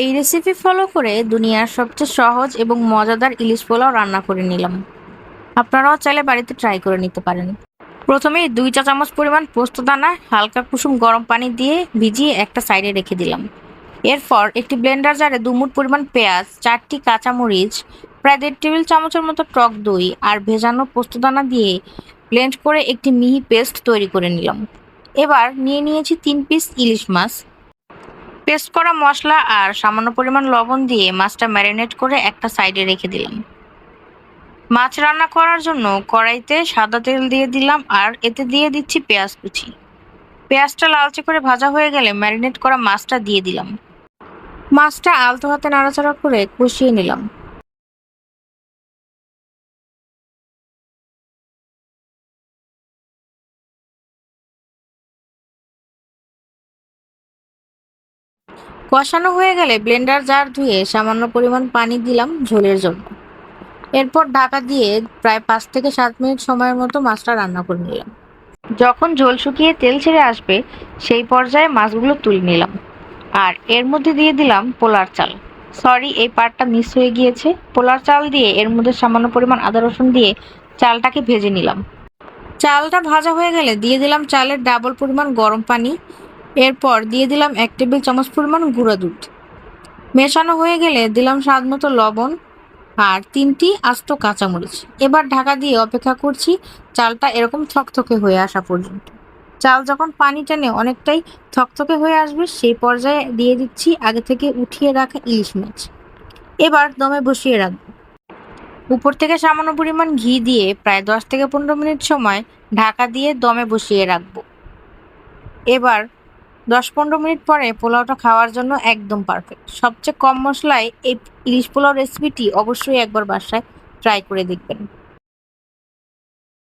এই recipe follow করে দুনিয়ার সবচেয়ে সহজ এবং মজাদার ইলিশ পোলাও রান্না করে নিলাম। আপনারাও চাইলে বাড়িতে ট্রাই করে নিতে পারেন। প্রথমেই দুই চা চামচ পরিমাণ পোস্ত দানা, হালকা কুসুম গরম পানি দিয়ে ভিজিয়ে একটা সাইডে রেখে দিলাম। এরপর একটি ব্লেন্ডার জারে দুমুট পরিমাণ পেঁয়াজ, চারটি কাঁচামরিচ, প্রায় দেড় টেবিল চামচের মতো টক দই আর ভেজানো পোস্তদানা দিয়ে ব্লেন্ড করে একটি মিহি পেস্ট তৈরি করে নিলাম। এবার নিয়ে নিয়েছি তিন পিস ইলিশ মাছ। পেস্ট করা মশলা আর সামান্য পরিমাণ লবণ দিয়ে মাছটা ম্যারিনেট করে একটা সাইডে রেখে দিলাম। মাছ রান্না করার জন্য কড়াইতে সাদা তেল দিয়ে দিলাম আর এতে দিয়ে দিচ্ছি পেঁয়াজ কুচি। পেঁয়াজটা লালচে করে ভাজা হয়ে গেলে ম্যারিনেট করা মাছটা দিয়ে দিলাম। মাছটা আলতো হাতে নাড়াচাড়া করে কষিয়ে নিলাম। কষানো হয়ে গেলে ব্লেন্ডার জার ধুয়ে সামান্য পরিমাণ পানি দিলাম ঝোলের জন্য। এরপর ঢাকা দিয়ে প্রায় পাঁচ থেকে সাত মিনিট সময়ের মতো মাছটা রান্না করে নিলাম। যখন ঝোল শুকিয়ে তেল ছেড়ে আসবে, সেই পর্যায়ে মাছগুলো তুলে নিলাম। আর এর মধ্যে দিয়ে দিলাম পোলার চাল। সরি, এই পার্টটা মিস হয়ে গিয়েছে। পোলার চাল দিয়ে এর মধ্যে সামান্য পরিমাণ আদা রসুন দিয়ে চালটাকে ভেজে নিলাম। চালটা ভাজা হয়ে গেলে দিয়ে দিলাম চালের ডাবল পরিমাণ গরম পানি। এরপর দিয়ে দিলাম এক টেবিল চামচ পরিমাণ গুঁড়া দুধ। মেশানো হয়ে গেলে দিলাম স্বাদ মতো লবণ আর তিনটি আস্ত কাঁচামরিচ। এবার ঢাকা দিয়ে অপেক্ষা করছি চালটা এরকম থকথকে হয়ে আসা পর্যন্ত। চাল যখন পানি টানে অনেকটাই থকথকে হয়ে আসবে, সেই পর্যায়ে দিয়ে দিচ্ছি আগে থেকে উঠিয়ে রাখা ইলিশ মাছ। এবার দমে বসিয়ে রাখব। উপর থেকে সামান্য পরিমাণ ঘি দিয়ে প্রায় দশ থেকে পনেরো মিনিট সময় ঢাকা দিয়ে দমে বসিয়ে রাখব। এবার দশ পনেরো মিনিট পরে পোলাওটা খাওয়ার জন্য একদম পারফেক্ট সবচেয়ে কম মশলায় এই ইলিশ পোলাও রেসিপিটি অবশ্যই একবার বাসায় ট্রাই করে দেখবেন।